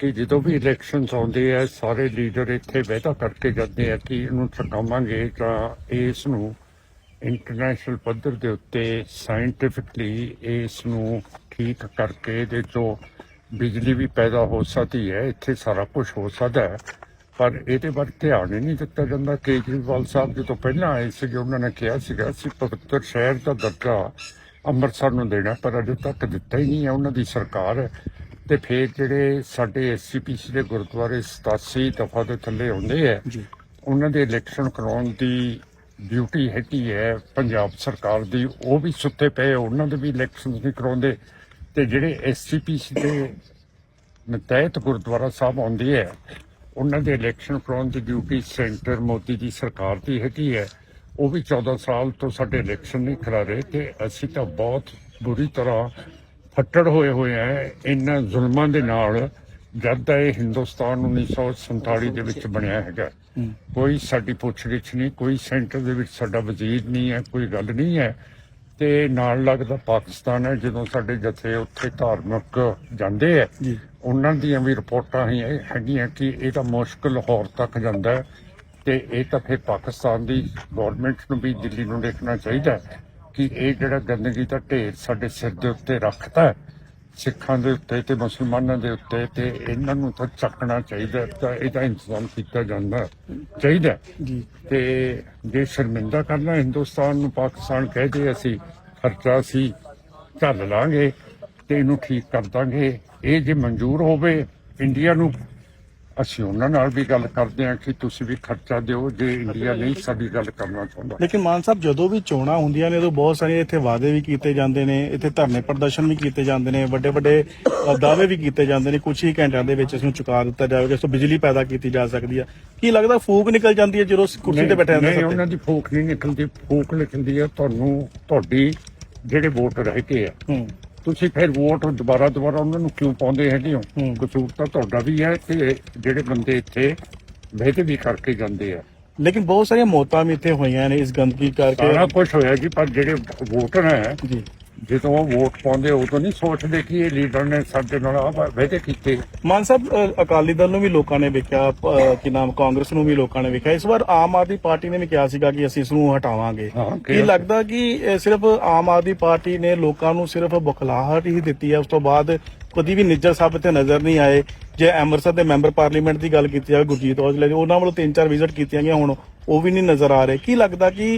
ਕਿ ਜਦੋਂ ਵੀ ਇਲੈਕਸ਼ਨਸ ਆਉਂਦੇ ਆ, ਸਾਰੇ ਲੀਡਰ ਇੱਥੇ ਵਾਅਦਾ ਕਰਕੇ ਜਾਂਦੇ ਆ ਕਿ ਇਹਨੂੰ ਚੁਕਾਵਾਂਗੇ ਤਾਂ ਇਸ ਨੂੰ ਇੰਟਰਨੈਸ਼ਨਲ ਪੱਧਰ ਦੇ ਉੱਤੇ ਸਾਇੰਟੀਫਿਕਲੀ ਇਸ ਨੂੰ ਠੀਕ ਕਰਕੇ ਇਹਦੇ ਤੋਂ ਬਿਜਲੀ ਵੀ ਪੈਦਾ ਹੋ ਸਕਦੀ ਹੈ, ਇੱਥੇ ਸਾਰਾ ਕੁਝ ਹੋ ਸਕਦਾ ਹੈ। ਪਰ ਇਹਦੇ ਵੱਲ ਧਿਆਨ ਹੀ ਨਹੀਂ ਦਿੱਤਾ ਜਾਂਦਾ। ਕੇਜਰੀਵਾਲ ਸਾਹਿਬ ਜਦੋਂ ਪਹਿਲਾਂ ਆਏ ਸੀ ਉਹਨਾਂ ਨੇ ਕਿਹਾ ਸੀਗਾ, ਅਸੀਂ ਪਵਿੱਤਰ ਸ਼ਹਿਰ ਦਾ ਦਰਜਾ ਅੰਮ੍ਰਿਤਸਰ ਨੂੰ ਦੇਣਾ, ਪਰ ਅਜੇ ਤੱਕ ਦਿੱਤਾ ਹੀ ਨਹੀਂ ਹੈ। ਉਹਨਾਂ ਦੀ ਸਰਕਾਰ ਤੇ ਫਿਰ ਜਿਹੜੇ ਸਾਡੇ ਐਸਸੀਪੀਸੀ ਦੇ ਗੁਰਦੁਆਰੇ 87 ਦਫਾ ਦੇ ਥੱਲੇ ਆ ਜੀ। ਉਹਨਾਂ ਦੇ ਇਲੈਕਸ਼ਨ ਕਰਾਉਣ ਦੀ ਡਿਊਟੀ ਹੈਗੀ ਹੈ ਪੰਜਾਬ ਸਰਕਾਰ ਦੀ ਉਹ ਵੀ ਸੁੱਤੇ ਪਏ ਉਹਨਾਂ ਦੇ ਵੀ ਇਲੈਕਸ਼ਨ ਨਹੀਂ ਕਰਾਉਂਦੇ। ਤੇ ਜਿਹੜੇ ਐਸਸੀਪੀਸੀ ਦੇ ਨਤੈਤ ਗੁਰਦੁਆਰਾ ਸਾਹਿਬ ਆਉਂਦੇ ਹੈ ਉਹਨਾਂ ਦੇ ਇਲੈਕਸ਼ਨ ਕਰਾਉਣ ਦੀ ਡਿਊਟੀ ਸੈਂਟਰ ਮੋਦੀ ਦੀ ਸਰਕਾਰ ਦੀ ਹੈਗੀ ਹੈ ਉਹ ਵੀ 14 ਸਾਲ ਤੋਂ ਸਾਡੇ ਇਲੈਕਸ਼ਨ ਨਹੀਂ ਕਰਾ ਰਹੇ ਤੇ ਅਸੀਂ ਤਾਂ ਬਹੁਤ ਬੁਰੀ ਤਰ੍ਹਾਂ ਫੱਟੜ ਹੋਏ ਹੋਏ ਆ ਇਹਨਾਂ ਜ਼ੁਲਮਾਂ ਦੇ ਨਾਲ ਜਦ ਦਾ ਇਹ ਹਿੰਦੁਸਤਾਨ 1947 ਦੇ ਵਿੱਚ ਬਣਿਆ ਹੈਗਾ। ਕੋਈ ਸਾਡੀ ਪੁੱਛਗਿੱਛ ਨਹੀਂ ਕੋਈ ਸੈਂਟਰ ਦੇ ਵਿੱਚ ਸਾਡਾ ਵਜ਼ੀਰ ਨਹੀਂ ਹੈ ਕੋਈ ਗੱਲ ਨਹੀਂ ਹੈ। ਤੇ ਨਾਲ ਲੱਗਦਾ ਪਾਕਿਸਤਾਨ ਹੈ ਜਦੋਂ ਸਾਡੇ ਜਥੇ ਉੱਥੇ ਧਾਰਮਿਕ ਜਾਂਦੇ ਆ ਉਹਨਾਂ ਦੀਆਂ ਵੀ ਰਿਪੋਰਟਾਂ ਹੀ ਹੈਗੀਆਂ ਕਿ ਇਹ ਤਾਂ ਮੁਸ਼ਕਲ ਲਾਹੌਰ ਤੱਕ ਜਾਂਦਾ ਹੈ। ਤੇ ਇਹ ਤਾਂ ਫਿਰ ਪਾਕਿਸਤਾਨ ਦੀ ਗਵਰਨਮੈਂਟ ਨੂੰ ਵੀ ਦਿੱਲੀ ਨੂੰ ਦੇਖਣਾ ਚਾਹੀਦਾ ਹੈ। ਕਿ ਇਹ ਜਿਹੜਾ ਗੰਦਗੀ ਦਾ ਢੇਰ ਸਾਡੇ ਸਿਰ ਦੇ ਉੱਤੇ ਰੱਖਤਾ ਸਿੱਖਾਂ ਦੇ ਉੱਤੇ ਤੇ ਮੁਸਲਮਾਨਾਂ ਦੇ ਉੱਤੇ ਤੇ ਇਹਨਾਂ ਨੂੰ ਤਾਂ ਚੱਕਣਾ ਚਾਹੀਦਾ ਤਾਂ ਇਹਦਾ ਇੰਤਜ਼ਾਮ ਕੀਤਾ ਜਾਂਦਾ ਚਾਹੀਦਾ ਤੇ ਜੇ ਸ਼ਰਮਿੰਦਾ ਕਰਨਾ ਹਿੰਦੁਸਤਾਨ ਨੂੰ ਪਾਕਿਸਤਾਨ ਕਹਦੇ ਅਸੀਂ ਖਰਚਾ ਸੀ ਝੱਲ ਲਾਂਗੇ ਤੇ ਇਹਨੂੰ ਠੀਕ ਕਰ ਦਾਂਗੇ ਇਹ ਜੇ ਮਨਜ਼ੂਰ ਹੋਵੇ ਇੰਡੀਆ ਨੂੰ ਅਸੀਂ ਉਹਨਾਂ ਨਾਲ ਵੀ ਗੱਲ ਕਰਦੇ ਹਾਂ ਕਿ ਤੁਸੀਂ ਵੀ ਖਰਚਾ ਦਿਓ ਜੇ ਇੰਡੀਆ ਨਹੀਂ ਸਾਡੀ ਗੱਲ ਕਰਨਾ ਚਾਹੁੰਦਾ। ਲੇਕਿਨ ਮਾਨ ਸਾਹਿਬ ਜਦੋਂ ਵੀ ਚੋਣਾਂ ਹੁੰਦੀਆਂ ਨੇ ਉਦੋਂ ਬਹੁਤ ਸਾਰੇ ਇੱਥੇ ਵਾਅਦੇ ਵੀ ਕੀਤੇ ਜਾਂਦੇ ਨੇ ਇੱਥੇ ਧਰਨੇ ਪ੍ਰਦਰਸ਼ਨ ਵੀ ਕੀਤੇ ਜਾਂਦੇ ਨੇ ਵੱਡੇ ਵੱਡੇ ਦਾਅਵੇ ਵੀ ਕੀਤੇ ਜਾਂਦੇ ਨੇ ਕੁਝ ਹੀ ਘੰਟਿਆਂ ਦੇ ਵਿੱਚ ਇਸ ਨੂੰ ਚੁਕਾ ਦਿੱਤਾ ਜਾਵੇਗਾ ਇਸ ਤੋਂ ਬਿਜਲੀ ਪੈਦਾ ਕੀਤੀ ਜਾ ਸਕਦੀ ਹੈ ਕੀ ਲੱਗਦਾ ਫੂਕ ਨਿਕਲ ਜਾਂਦੀ ਹੈ ਜਦੋਂ ਕੁਰਸੀ ਤੇ ਬੈਠੇ ਨਹੀਂ ਹੁੰਦੇ ਉਹਨਾਂ ਦੀ ਫੂਕ ਨਹੀਂ ਨਿਕਲਦੀ ਫੂਕ ਨਿਕਲਦੀ ਹੈ ਤੁਹਾਨੂੰ ਤੁਹਾਡੀ ਜਿਹੜੇ ਵੋਟ ਹੈਗੇ ਆ ਹੂੰ। ਤੁਸੀਂ ਫਿਰ ਵੋਟ ਦੁਬਾਰਾ ਦੁਬਾਰਾ ਉਹਨਾਂ ਨੂੰ ਕਿਉਂ ਪਾਉਂਦੇ ਹੈਗੇ ਹੋ। ਕਸੂਰ ਤਾਂ ਤੁਹਾਡਾ ਵੀ ਹੈ ਤੇ ਜਿਹੜੇ ਬੰਦੇ ਇੱਥੇ ਵਾਅਦੇ ਵੀ ਕਰਕੇ ਜਾਂਦੇ ਆ। ਲੇਕਿਨ ਬਹੁਤ ਸਾਰੀਆਂ ਮੌਤਾਂ ਵੀ ਇੱਥੇ ਹੋਈਆਂ ਨੇ ਇਸ ਗੰਦਗੀ ਸਾਰਾ ਕਰਕੇ ਕੁਝ ਹੋਇਆ ਜੀ ਪਰ ਜਿਹੜੇ ਵੋਟਰ ਹੈ ਜੀ। ਜਦੋਂ ਉਹ ਵੋਟ ਪਾਉਂਦੇ ਉਦੋਂ ਨਹੀਂ ਸੋਚਦੇ ਕਿ ਇਹ ਲੀਡਰ ਨੇ ਸਾਡੇ ਨਾਲ ਆਹ ਵਾਅਦੇ ਕੀਤੇ। ਮਾਨ ਸਾਹਿਬ ਅ, ਅਕਾਲੀ ਦਲ ਨੂੰ ਵੀ ਲੋਕਾਂ ਨੇ ਵੇਖਿਆ ਕੀ ਨਾਮ ਕਾਂਗਰਸ ਨੂੰ ਵੀ ਲੋਕਾਂ ਨੇ ਵੇਖਿਆ। ਇਸ ਵਾਰ ਆਮ ਆਦਮੀ ਪਾਰਟੀ ਨੇ ਵੀ ਕਿਹਾ ਸੀਗਾ ਕਿ ਅਸੀਂ ਇਸ ਨੂੰ ਹਟਾਵਾਂਗੇ। ਹਾਂ, ਕੀ ਕਿਹਾ। ਲੱਗਦਾ ਕਿ ਸਿਰਫ ਆਮ ਆਦਮੀ ਪਾਰਟੀ ਨੇ ਲੋਕਾਂ ਨੂੰ ਸਿਰਫ ਬੁਖਲਾਹਟ ਹੀ ਦਿੱਤੀ ਹੈ? ਉਸ ਤੋਂ ਬਾਅਦ ਕਦੀ ਵੀ ਨਿੱਜਰ ਸਾਹਿਬ ਤੇ ਨਜ਼ਰ ਨਹੀਂ ਆਏ। ਜੇ ਅੰਮ੍ਰਿਤਸਰ ਦੇ ਮੈਂਬਰ ਪਾਰਲੀਮੈਂਟ ਦੀ ਗੱਲ ਕੀਤੀ ਜਾਵੇ ਗੁਰਜੀਤ ਔਜਲਾ ਦੀ ਉਹਨਾਂ ਵੱਲੋਂ ਤਿੰਨ ਚਾਰ ਵਿਜ਼ਿਟ ਕੀਤੀਆਂ ਗਈਆਂ ਹੁਣ ਉਹ ਵੀ ਨਹੀਂ ਨਜ਼ਰ ਆ ਰਹੇ। ਕੀ ਲੱਗਦਾ ਕਿ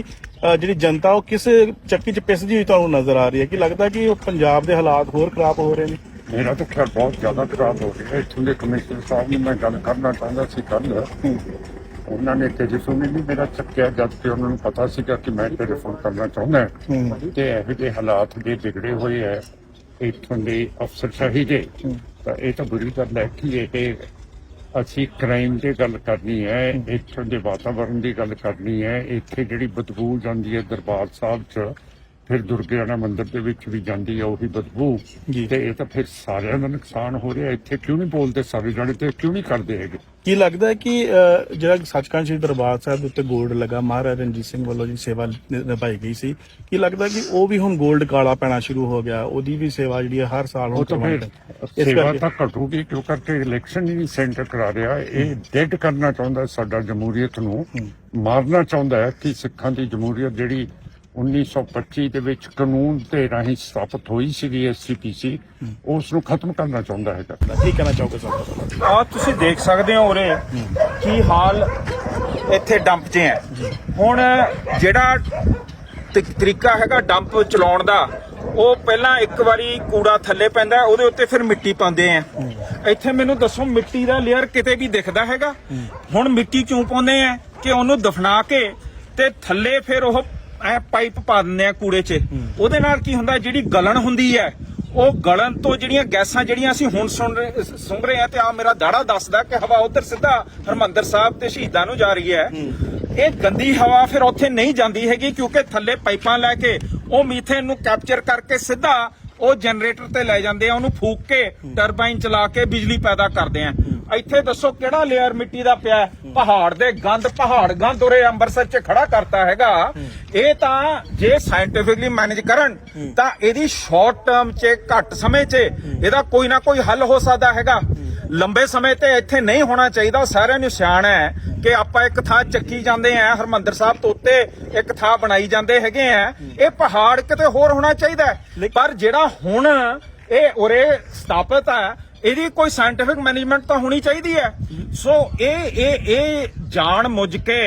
ਜਿਹੜੀ ਜਨਤਾ ਉਹ ਕਿਸ ਚੱਕੀ 'ਚ ਪਿਸਦੀ ਹੋਈ ਤੁਹਾਨੂੰ ਨਜ਼ਰ ਆ ਰਹੀ ਹੈ? ਕੀ ਲੱਗਦਾ ਕਿ ਉਹ ਪੰਜਾਬ ਦੇ ਹਾਲਾਤ ਹੋਰ ਖਰਾਬ ਹੋ ਰਹੇ ਨੇ? ਮੇਰਾ ਤਾਂ ਖਿਆਲ ਬਹੁਤ ਜ਼ਿਆਦਾ ਖਰਾਬ ਹੋ ਗਿਆ। ਇੱਥੋਂ ਦੇ ਕਮਿਸ਼ਨਰ ਸਾਹਿਬ ਨੂੰ ਮੈਂ ਗੱਲ ਕਰਨਾ ਚਾਹੁੰਦਾ ਸੀ ਕੱਲ ਉਹਨਾਂ ਨੇ ਟੈਲੀਫੋਨ ਨਹੀਂ ਮੇਰਾ ਚੱਕਿਆ ਜਦ ਕਿ ਉਹਨਾਂ ਨੂੰ ਪਤਾ ਸੀਗਾ ਕਿ ਮੈਂ ਟੈਲੀਫੋਨ ਕਰਨਾ ਚਾਹੁੰਦਾ ਤੇ ਇਹੋ ਜਿਹੇ ਹਾਲਾਤ ਜੇ ਵਿਗੜੇ ਹੋਏ ਹੈ। ਇੱਥੋਂ ਦੇ ਅਫਸਰਸ਼ਾਹੀ ਦੇ। ਤਾਂ ਇਹ ਤਾਂ ਬੁਰੀ ਗੱਲ ਹੈ ਕਿ ਇਹ ਅਸੀਂ ਕ੍ਰਾਈਮ ਦੀ ਗੱਲ ਕਰਨੀ ਹੈ, ਇੱਥੋਂ ਦੇ ਵਾਤਾਵਰਣ ਦੀ ਗੱਲ ਕਰਨੀ ਹੈ, ਇੱਥੇ ਜਿਹੜੀ ਬਦਬੂ ਜਾਂਦੀ ਹੈ ਦਰਬਾਰ ਸਾਹਿਬ 'ਚ ਫਿਰ ਦੁਰਗਿਆਣਾ ਮੰਦਿਰ ਦੇ ਵਿੱਚ ਵੀ ਜਾਂਦੀ ਹੈ ਉਹੀ ਬਦਬੂ। ਤੇ ਇਹ ਤਾਂ ਫਿਰ ਸਾਰਿਆਂ ਦਾ ਨੁਕਸਾਨ ਹੋ ਰਿਹਾ। ਇੱਥੇ ਕਿਉਂ ਨਹੀਂ ਬੋਲਦੇ ਸਾਰੇ ਜਾਣੇ ਤੇ ਕਿਉਂ ਨਹੀਂ ਕਰਦੇ ਹੈਗੇ? ਕੀ ਲੱਗਦਾ ਹੈ ਕਿ ਜਿਹੜਾ ਸੱਚਖੰਡ ਸ੍ਰੀ ਦਰਬਾਰ ਸਾਹਿਬ ਦੇ ਉੱਤੇ 골ਡ ਲੱਗਾ ਮਹਾਰਾਜਾ ਰਣਜੀਤ ਸਿੰਘ ਵੱਲੋਂ ਜੀ ਸੇਵਾ ਨਿਭਾਈ ਗਈ ਸੀ। ਕੀ ਲੱਗਦਾ ਕਿ ਉਹ ਵੀ ਹੁਣ 골ਡ ਕਾਲਾ ਪੈਣਾ ਸ਼ੁਰੂ ਹੋ ਗਿਆ? ਉਹਦੀ ਵੀ ਸੇਵਾ ਜਿਹੜੀ ਹੈ ਹਰ ਸਾਲ ਹੁਣ ਕਰਵਾਉਂਦੇ ਸੇਵਾ ਤਾਂ ਘਟੂਗੀ ਕਿਉਂ ਕਰਕੇ ਇਲੈਕਸ਼ਨ ਹੀ ਨਹੀਂ ਸੈਂਟਰ ਕਰਾ ਰਿਹਾ। ਇਹ ਡੈਡ ਕਰਨਾ ਚਾਹੁੰਦਾ ਸਾਡਾ ਜਮਹੂਰੀਅਤ ਨੂੰ। ਮਾਰਨਾ ਚਾਹੁੰਦਾ ਹੈ ਕਿ ਸਿੱਖਾਂ ਦੀ ਜਮਹੂਰੀਅਤ ਜਿਹੜੀ 1925 ਦੇ ਵਿੱਚ ਕਾਨੂੰਨ ਦੇ ਰਾਹੀਂ ਸਥਾਪਿਤ ਹੋਈ ਸੀਗੀ ਐਸਸੀਪੀਸੀ ਉਸ ਨੂੰ ਖਤਮ ਕਰਨਾ ਚਾਹੁੰਦਾ ਹੈਗਾ ਕੀ ਕਹਿਣਾ ਚਾਹੋਗੇ ਸਰ ਆ ਤੁਸੀਂ ਦੇਖ ਸਕਦੇ ਹੋ ਉਰੇ ਕੀ ਹਾਲ ਇੱਥੇ ਡੰਪ 'ਚ ਹੈ। ਹੁਣ ਜਿਹੜਾ ਤਰੀਕਾ ਹੈਗਾ ਡੰਪ ਚਲਾਉਣ ਦਾ ਉਹ ਪਹਿਲਾਂ ਇੱਕ ਵਾਰੀ ਕੂੜਾ ਥੱਲੇ ਪੈਂਦਾ ਉਹਦੇ ਉੱਤੇ ਫਿਰ ਮਿੱਟੀ ਪਾਉਂਦੇ ਆ। ਇੱਥੇ ਮੈਨੂੰ ਦੱਸੋ ਮਿੱਟੀ ਦਾ ਲੇਅਰ ਕਿਤੇ ਵੀ ਦਿਖਦਾ ਹੈਗਾ? ਹੁਣ ਮਿੱਟੀ ਕਿਉਂ ਪਾਉਂਦੇ ਆ ਕਿ ਉਹਨੂੰ ਦਫਨਾ ਕੇ ਤੇ ਥੱਲੇ ਫਿਰ ਉਹ ਐ ਪਾਈਪ ਪਾ ਦਿੰਦੇ ਆ ਕੂੜੇ 'ਚ। ਉਹਦੇ ਨਾਲ ਕੀ ਹੁੰਦਾ ਜਿਹੜੀ ਗਲਣ ਹੁੰਦੀ ਹੈ ਉਹ ਗਲਣ ਤੋਂ ਜਿਹੜੀਆਂ ਗੈਸਾਂ ਜਿਹੜੀਆਂ ਅਸੀਂ ਹੁਣ ਸੁਣ ਰਹੇ ਸੁਣ ਰਹੇ ਆ ਤੇ ਆ ਮੇਰਾ ਦਾੜਾ ਦੱਸਦਾ ਕਿ ਹਵਾ ਉਧਰ ਸਿੱਧਾ ਹਰਮੰਦਰ ਸਾਹਿਬ ਤੇ ਸ਼ਹੀਦਾਂ ਨੂੰ ਜਾ ਰਹੀ ਹੈ। ਇਹ ਗੰਦੀ ਹਵਾ ਫਿਰ ਉੱਥੇ ਨਹੀਂ ਜਾਂਦੀ ਹੈਗੀ ਕਿਉਂਕਿ ਥੱਲੇ ਪਾਈਪਾਂ ਲੈ ਕੇ ਉਹ ਮੀਥੇਨ ਨੂੰ ਕੈਪਚਰ ਕਰਕੇ ਸਿੱਧਾ ਉਹ ਜਨਰੇਟਰ ਤੇ ਲੈ ਜਾਂਦੇ ਆ, ਉਹਨੂੰ ਫੂਕ ਕੇ ਟਰਬਾਈਨ ਚਲਾ ਕੇ ਬਿਜਲੀ ਪੈਦਾ ਕਰਦੇ ਆ। ਇੱਥੇ ਦੱਸੋ ਕਿਹੜਾ ਲੇਅਰ ਮਿੱਟੀ ਦਾ ਪਿਆ ਪਹਾੜ ਦੇ ਗੰਦ, ਪਹਾੜ ਗੰਦ ਉਰੇ ਅੰਮ੍ਰਿਤਸਰ 'ਚ ਖੜਾ ਕਰਤਾ ਹੈਗਾ। ਇਹ ਤਾਂ ਜੇ ਸਾਇੰਟੀਫਿਕਲੀ ਮੈਨੇਜ ਕਰਨ, ਤਾਂ ਇਹਦੀ ਸ਼ਾਰਟ ਟਰਮ 'ਚ, ਘੱਟ ਸਮੇਂ 'ਚ ਇਹਦਾ ਕੋਈ ਨਾ ਕੋਈ ਹੱਲ ਹੋ ਸਕਦਾ ਹੈਗਾ। ਲੰਬੇ ਸਮੇਂ ਤੇ ਇੱਥੇ ਨਹੀਂ ਹੋਣਾ ਚਾਹੀਦਾ ਸਾਰਿਆਂ ਨੂੰ ਸਿਆਣ ਹੈ ਕਿ ਆਪਾਂ ਇੱਕ ਥਾਂ ਚੱਕੀ ਜਾਂਦੇ ਆ ਹਰਮੰਦਰ ਸਾਹਿਬ ਤੋਂ ਉੱਤੇ ਇੱਕ ਥਾਂ ਬਣਾਈ ਜਾਂਦੇ ਹੈਗੇ ਆ ਇਹ ਪਹਾੜ ਕਿਤੇ ਹੋਰ ਹੋਣਾ ਚਾਹੀਦਾ। ਪਰ ਜਿਹੜਾ ਹੁਣ ਇਹ ਉਰੇ ਸਥਾਪਿਤ ਹੈ ਇਹਦੀ ਕੋਈ ਸਾਇੰਟਿਫਿਕ ਮੈਨੇਜਮੈਂਟ ਤਾਂ ਹੋਣੀ ਚਾਹੀਦੀ ਹੈ। ਸੋ ਇਹ ਇਹ ਇਹ ਜਾਣ ਮੁੱਝ ਕੇ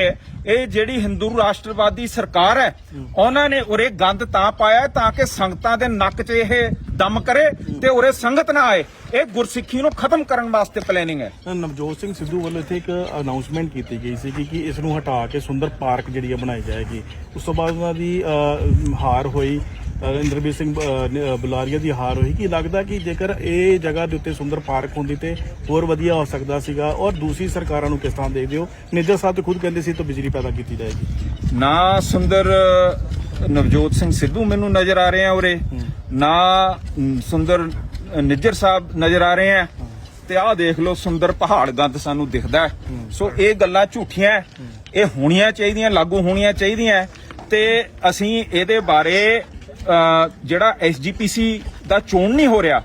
ਇਹ ਜਿਹੜੀ ਹਿੰਦੂ ਰਾਸ਼ਟਰਵਾਦੀ ਸਰਕਾਰ ਹੈ, ਉਹਨਾਂ ਨੇ ਉਰੇ ਗੰਦ ਤਾਂ ਪਾਇਆ ਤਾਂ ਕਿ ਸੰਗਤਾਂ ਦੇ ਨੱਕ 'ਚ ਇਹ ਦਮ ਕਰੇ ਤੇ ਉਰੇ ਸੰਗਤ ਨਾ ਆਏ। ਇਹ ਗੁਰਸਿੱਖੀ ਨੂੰ ਖਤਮ ਕਰਨ ਵਾਸਤੇ ਪਲੈਨਿੰਗ ਹੈ। ਨਵਜੋਤ ਸਿੰਘ ਸਿੱਧੂ ਵੱਲੋਂ ਇੱਥੇ ਇੱਕ ਅਨਾਉਂਸਮੈਂਟ ਕੀਤੀ ਗਈ ਸੀ ਕਿ ਇਸ ਨੂੰ ਹਟਾ ਕੇ ਸੁੰਦਰ ਪਾਰਕ ਜਿਹੜੀ ਆ ਬਣਾਈ ਜਾਏਗੀ। ਉਸ ਤੋਂ ਬਾਅਦ ਉਹਨਾਂ ਦੀ ਹਾਰ ਹੋਈ। ਅ, ਇੰਦਰਬੀਰ ਸਿੰਘ ਬੁਲਾਰੀਆ ਦੀ ਹਾਰ ਹੋਈ। ਕਿ ਲੱਗਦਾ ਕਿ ਜੇਕਰ ਇਹ ਜਗ੍ਹਾ ਦੇ ਉੱਤੇ ਸੁੰਦਰ ਪਾਰਕ ਹੁੰਦੀ ਤੇ ਹੋਰ ਵਧੀਆ ਹੋ ਸਕਦਾ ਸੀਗਾ ਔਰ ਦੂਸਰੀ ਸਰਕਾਰਾਂ ਨੂੰ ਕਿਸ ਤਰ੍ਹਾਂ ਦੇਖਦੇ ਹੋ ਨਿੱਜਰ ਸਾਹਿਬ ਤੇ ਖੁਦ ਕਹਿੰਦੇ ਸੀ ਤਾਂ ਬਿਜਲੀ ਪੈਦਾ ਕੀਤੀ ਜਾਏਗੀ। ਨਾ ਸੁੰਦਰ ਨਵਜੋਤ ਸਿੰਘ ਸਿੱਧੂ ਮੈਨੂੰ ਨਜ਼ਰ ਆ ਰਹੇ ਆ ਉਰੇ। ਨਾ ਸੁੰਦਰ ਨਿੱਜਰ ਸਾਹਿਬ ਨਜ਼ਰ ਆ ਰਹੇ ਆ। ਤੇ ਆਹ ਦੇਖ ਲਓ ਸੁੰਦਰ ਪਹਾੜ ਗੰਦ ਸਾਨੂੰ ਦਿਖਦਾ। ਸੋ ਇਹ ਗੱਲਾਂ ਝੂਠੀਆਂ। ਇਹ ਹੋਣੀਆਂ ਚਾਹੀਦੀਆਂ ਲਾਗੂ ਹੋਣੀਆਂ ਚਾਹੀਦੀਆਂ ਤੇ ਅਸੀਂ ਇਹਦੇ ਬਾਰੇ ਜਿਹੜਾ ਐਸਜੀਪੀਸੀ ਦਾ ਚੋਣ ਨਹੀਂ ਹੋ ਰਿਹਾ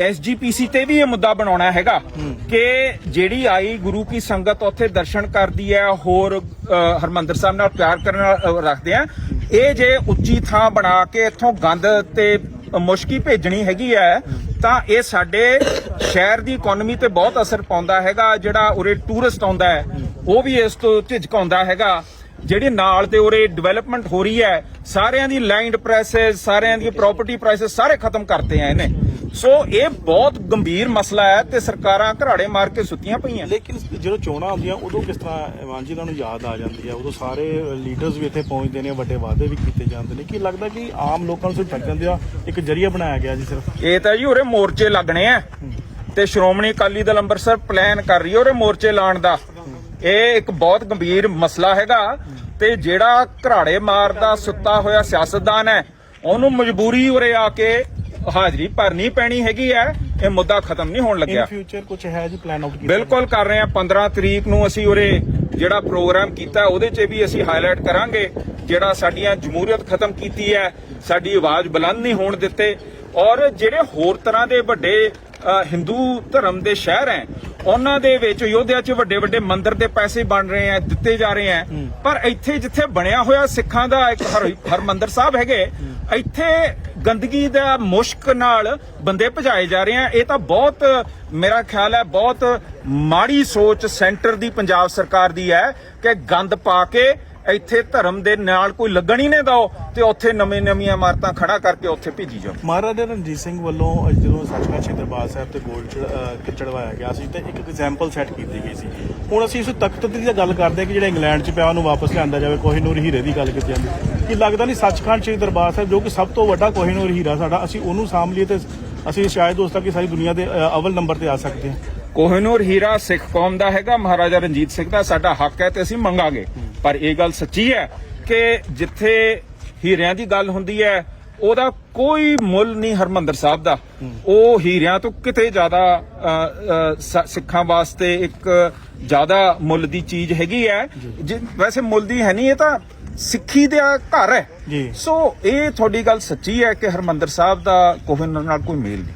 ਐਸਜੀਪੀਸੀ ਤੇ ਵੀ ਇਹ ਮੁੱਦਾ ਬਣਾਉਣਾ ਹੈਗਾ ਕਿ ਜਿਹੜੀ ਆਈ ਗੁਰੂ ਕੀ ਸੰਗਤ ਉੱਥੇ ਦਰਸ਼ਨ ਕਰਦੀ ਹੈ ਹੋਰ ਹਰਮੰਦਰ ਸਾਹਿਬ ਨਾਲ ਪਿਆਰ ਕਰਨ ਰੱਖਦੇ ਆ। ਇਹ ਜੇ ਉੱਚੀ ਥਾਂ ਬਣਾ ਕੇ ਇੱਥੋਂ ਗੰਦ ਤੇ ਮੁਸ਼ਕੀ ਭੇਜਣੀ ਹੈਗੀ ਹੈ ਤਾਂ ਇਹ ਸਾਡੇ ਸ਼ਹਿਰ ਦੀ ਇਕਨੋਮੀ ਤੇ ਬਹੁਤ ਅਸਰ ਪਾਉਂਦਾ ਹੈਗਾ ਜਿਹੜਾ ਉਰੇ ਟੂਰਿਸਟ ਆਉਂਦਾ ਹੈ ਉਹ ਵੀ ਇਸ ਤੋਂ ਝਿਜਕਾਉਂਦਾ ਹੈਗਾ। ਜਿਹੜੀ ਨਾਲ ਤੇ ਉਰੇ ਡਿਵੈਲਪਮੈਂਟ ਹੋ ਰਹੀ ਹੈ ਸਾਰਿਆਂ ਦੀ ਲੈਂਡ ਪ੍ਰਾਈਸਸ ਸਾਰਿਆਂ ਦੀ ਪ੍ਰਾਪਰਟੀ ਪ੍ਰਾਈਸਸ ਸਾਰੇ ਖਤਮ ਕਰਤੇ ਆ ਇਹਨੇ। ਸੋ ਇਹ ਬਹੁਤ ਗੰਭੀਰ ਮਸਲਾ ਹੈ ਤੇ ਸਰਕਾਰਾਂ ਘਰਾੜੇ ਮਾਰ ਕੇ ਸੁੱਤੀਆਂ ਪਈਆਂ। ਲੇਕਿਨ ਜਦੋਂ ਚੋਣਾਂ ਆਉਂਦੀਆਂ ਉਦੋਂ ਕਿਸ ਤਰ੍ਹਾਂ ਮਾਨ ਜੀ ਨੂੰ ਯਾਦ ਆ ਜਾਂਦੀ ਹੈ? ਉਦੋਂ ਸਾਰੇ ਲੀਡਰਸ ਵੀ ਇੱਥੇ ਪਹੁੰਚਦੇ ਨੇ ਵੱਡੇ ਵਾਅਦੇ ਵੀ ਕੀਤੇ ਜਾਂਦੇ ਨੇ। ਕੀ ਲੱਗਦਾ ਕਿ ਆਮ ਲੋਕਾਂ ਨੂੰ ਸਿਰਫ ਠੱਗਣ ਦਾ ਇੱਕ ਜਰੀਆ ਬਣਾਇਆ ਗਿਆ ਜੀ ਸਿਰਫ? ਇਹ ਤਾਂ ਜੀ ਉਰੇ ਮੋਰਚੇ ਲੱਗਣੇ ਆ। ਤੇ ਸ਼੍ਰੋਮਣੀ ਅਕਾਲੀ ਦਲ ਅੰਮ੍ਰਿਤਸਰ ਪਲਾਨ ਕਰ ਰਹੀ ਹੈ ਉਰੇ ਮੋਰਚੇ ਲਾਉਣ ਦਾ। ਇਹ ਇੱਕ ਬਹੁਤ ਗੰਭੀਰ ਮਸਲਾ ਹੈਗਾ ਤੇ ਜਿਹੜਾ ਘਰਾੜੇ ਮਾਰਦਾ ਸੁੱਤਾ ਹੋਇਆ ਸਿਆਸਤਦਾਨ ਹੈ ਉਹਨੂੰ ਮਜਬੂਰੀ ਉਰੇ ਆ ਕੇ ਹਾਜ਼ਰੀ ਭਰਨੀ ਪੈਣੀ ਹੈਗੀ ਹੈ ਇਹ ਮੁੱਦਾ ਖਤਮ ਨਹੀਂ ਹੋਣ ਇਨ ਲੱਗਿਆ ਫਿਊਚਰ ਕੁਝ ਹੈ ਜੀ ਪਲਾਨ ਆਊਟ ਕੀਤਾ ਬਿਲਕੁਲ ਕਰ ਰਹੇ ਹਾਂ 15 ਤਰੀਕ ਨੂੰ ਅਸੀਂ ਉਰੇ ਜਿਹੜਾ ਪ੍ਰੋਗਰਾਮ ਕੀਤਾ ਉਹਦੇ 'ਚ ਵੀ ਅਸੀਂ ਹਾਈਲਾਈਟ ਕਰਾਂਗੇ ਜਿਹੜਾ ਸਾਡੀਆਂ ਜਮਹੂਰੀਅਤ ਖਤਮ ਕੀਤੀ ਹੈ ਸਾਡੀ ਆਵਾਜ਼ ਬੁਲੰਦ ਨਹੀਂ ਹੋਣ ਦਿੱਤੇ ਔਰ ਜਿਹੜੇ ਹੋਰ ਤਰ੍ਹਾਂ ਦੇ ਵੱਡੇ ਹਿੰਦੂ ਧਰਮ ਦੇ ਸ਼ਹਿਰ ਹੈ। ਉਹਨਾਂ ਦੇ ਵਿੱਚ ਯੋਧਿਆ 'ਚ ਵੱਡੇ ਵੱਡੇ ਮੰਦਿਰ ਦੇ ਪੈਸੇ ਬਣ ਰਹੇ ਆ ਦਿੱਤੇ ਜਾ ਰਹੇ ਆ ਪਰ ਇੱਥੇ ਜਿੱਥੇ ਬਣਿਆ ਹੋਇਆ ਸਿੱਖਾਂ ਦਾ ਇੱਕ ਹਰ ਹਰਮੰਦਰ ਸਾਹਿਬ ਹੈਗੇ ਇੱਥੇ ਗੰਦਗੀ ਦਾ ਮੁਸ਼ਕ ਨਾਲ ਬੰਦੇ ਭਜਾਏ ਜਾ ਰਹੇ ਆ ਇਹ ਤਾਂ ਬਹੁਤ ਮੇਰਾ ਖਿਆਲ ਹੈ ਬਹੁਤ ਮਾੜੀ ਸੋਚ ਸੈਂਟਰ ਦੀ ਪੰਜਾਬ ਸਰਕਾਰ ਦੀ ਹੈ ਕਿ ਗੰਦ ਪਾ ਕੇ ਇੱਥੇ ਧਰਮ ਦੇ ਨਾਲ ਕੋਈ ਲੱਗਣ ਹੀ ਨਹੀਂ ਦੋ ਤੇ ਉੱਥੇ ਨਵੇਂ ਨਵੀਆਂ ਇਮਾਰਤਾਂ ਖੜਾ ਕਰਕੇ ਉੱਥੇ ਭੇਜੀ ਜਾਓ। ਮਹਾਰਾਜਾ ਰਣਜੀਤ ਸਿੰਘ ਵੱਲੋਂ ਜਦੋਂ ਸੱਚਖੰਡ ਸ੍ਰੀ ਦਰਬਾਰ ਸਾਹਿਬ ਤੇ ਗੋਲਡ ਚੜਵਾਇਆ ਗਿਆ ਸੀ ਤੇ ਇੱਕ ਐਗਜ਼ਾਮਪਲ ਸੈੱਟ ਕੀਤੀ ਗਈ ਸੀ। ਹੁਣ ਅਸੀਂ ਇਸ ਤਖਤ ਦੀ ਗੱਲ ਕਰਦੇ ਹਾਂ ਕਿ ਜਿਹੜਾ ਇੰਗਲੈਂਡ 'ਚ ਪਿਆ ਉਹਨੂੰ ਵਾਪਸ ਲਿਆਂਦਾ ਜਾਵੇ, ਕੋਹੀਨੂਰ ਹੀਰੇ ਦੀ ਗੱਲ ਕੀਤੀ ਜਾਂਦੀ। ਕਿ ਲੱਗਦਾ ਨਹੀਂ ਸੱਚਖੰਡ ਸ੍ਰੀ ਦਰਬਾਰ ਸਾਹਿਬ ਜੋ ਕਿ ਸਭ ਤੋਂ ਵੱਡਾ ਕੋਹੀਨੂਰ ਹੀਰਾ ਸਾਡਾ, ਅਸੀਂ ਉਹਨੂੰ ਸਾਂਭ ਲਈਏ ਤੇ ਅਸੀਂ ਸ਼ਾਇਦ ਉਸ ਤੱਕ ਕਿ ਸਾਰੀ ਦੁਨੀਆ ਦੇ ਅਵਲ ਨੰਬਰ ਤੇ ਆ ਸਕਦੇ ਹਾਂ। ਕੋਹਿਨੂਰ ਹੀਰਾ ਸਿੱਖ ਕੌਮ ਦਾ ਹੈਗਾ ਮਹਾਰਾਜਾ ਰਣਜੀਤ ਸਿੰਘ ਦਾ ਸਾਡਾ ਹੱਕ ਹੈ ਤੇ ਅਸੀਂ ਮੰਗਾਂਗੇ। ਪਰ ਇਹ ਗੱਲ ਸੱਚੀ ਹੈ ਕਿ ਜਿੱਥੇ ਹੀਰਿਆਂ ਦੀ ਗੱਲ ਹੁੰਦੀ ਹੈ ਉਹਦਾ ਕੋਈ ਮੁੱਲ ਨਹੀਂ ਹਰਮੰਦਰ ਸਾਹਿਬ ਦਾ। ਉਹ ਹੀਰਿਆਂ ਤੋਂ ਕਿਤੇ ਜ਼ਿਆਦਾ ਸਿੱਖਾਂ ਵਾਸਤੇ ਇੱਕ ਜ਼ਿਆਦਾ ਮੁੱਲ ਦੀ ਚੀਜ਼ ਹੈਗੀ ਹੈ। ਵੈਸੇ ਮੁੱਲ ਦੀ ਹੈ ਨਹੀਂ ਇਹ ਤਾਂ ਸਿੱਖੀ ਦਾ ਘਰ ਹੈ। ਸੋ ਇਹ ਤੁਹਾਡੀ ਗੱਲ ਸੱਚੀ ਹੈ ਕਿ ਹਰਮੰਦਰ ਸਾਹਿਬ ਦਾ ਕੋਹਿਨੂਰ ਨਾਲ ਕੋਈ ਮੇਲ ਨਹੀਂ।